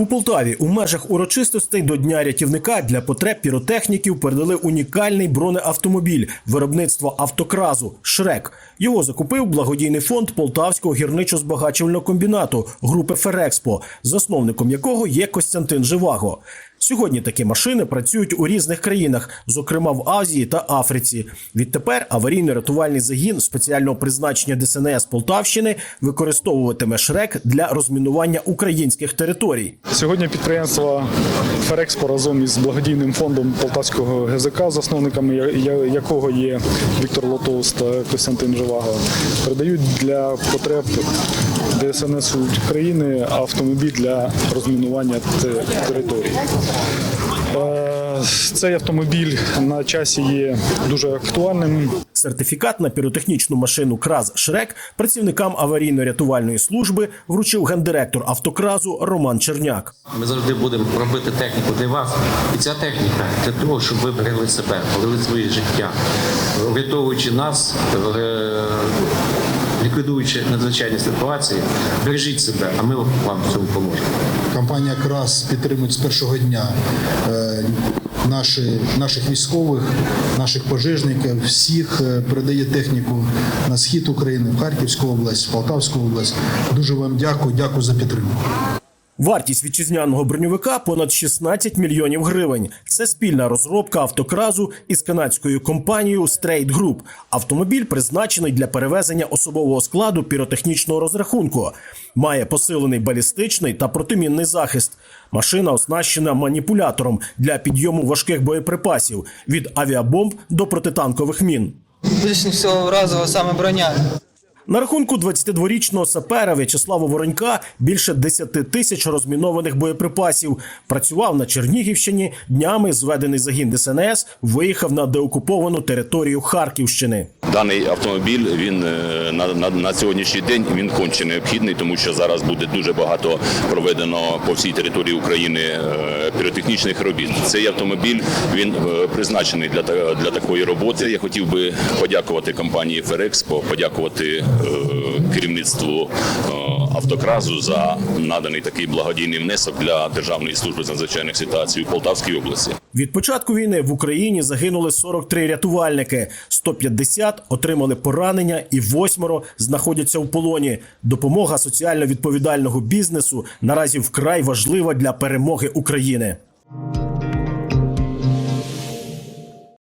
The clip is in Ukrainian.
У Полтаві у межах урочистостей до Дня рятівника для потреб піротехніків передали унікальний бронеавтомобіль виробництва автокразу Шрек. Його закупив благодійний фонд Полтавського гірничо-збагачувального комбінату групи Ферекспо, засновником якого є Костянтин Живаго. Сьогодні такі машини працюють у різних країнах, зокрема в Азії та Африці. Відтепер аварійно-рятувальний загін спеціального призначення ДСНС Полтавщини використовуватиме шрек для розмінування українських територій. Сьогодні підприємство Ферекспо разом із благодійним фондом Полтавського ГЗК, засновниками якого є Віктор Лотос та Костянтин Живаго, передають для потреб ДСНС України автомобіль для розмінування те- території. Е, Цей автомобіль на часі є дуже актуальним. Сертифікат на піротехнічну машину Краз Шрек працівникам аварійно-рятувальної служби вручив гендиректор автокразу Роман Черняк. Ми завжди будемо робити техніку для вас. І ця техніка для того, щоб ви берегли себе, берегли своє життя, врятовуючи нас, е, ліквідуючи надзвичайні ситуації, бережіть себе, а ми вам в цьому поможемо. Компанія КРАС підтримує з першого дня е, наші, наших військових, наших пожежників, всіх е, передає техніку на схід України, в Харківську область, в Полтавську область. Дуже вам дякую, дякую за підтримку. Вартість вітчизняного броньовика понад 16 мільйонів гривень. Це спільна розробка автокразу із канадською компанією Straight Group. Автомобіль призначений для перевезення особового складу піротехнічного розрахунку. Має посилений балістичний та протимінний захист. Машина оснащена маніпулятором для підйому важких боєприпасів від авіабомб до протитанкових мін. Більш всього вразила саме броня. На рахунку 22-річного сапера В'ячеслава Воронька більше 10 тисяч розмінованих боєприпасів. Працював на Чернігівщині. Днями зведений загін ДСНС виїхав на деокуповану територію Харківщини. Даний автомобіль він е, на, на, на сьогоднішній день він конче необхідний, тому що зараз буде дуже багато проведено по всій території України е, піротехнічних робіт. Цей автомобіль він е, призначений для для такої роботи. Я хотів би подякувати компанії Ферекспо, подякувати керівництву е, автокразу за наданий такий благодійний внесок для Державної служби з надзвичайних ситуацій у Полтавській області. Від початку війни в Україні загинули 43 рятувальники, 150 отримали поранення і восьмеро знаходяться в полоні. Допомога соціально відповідального бізнесу наразі вкрай важлива для перемоги України.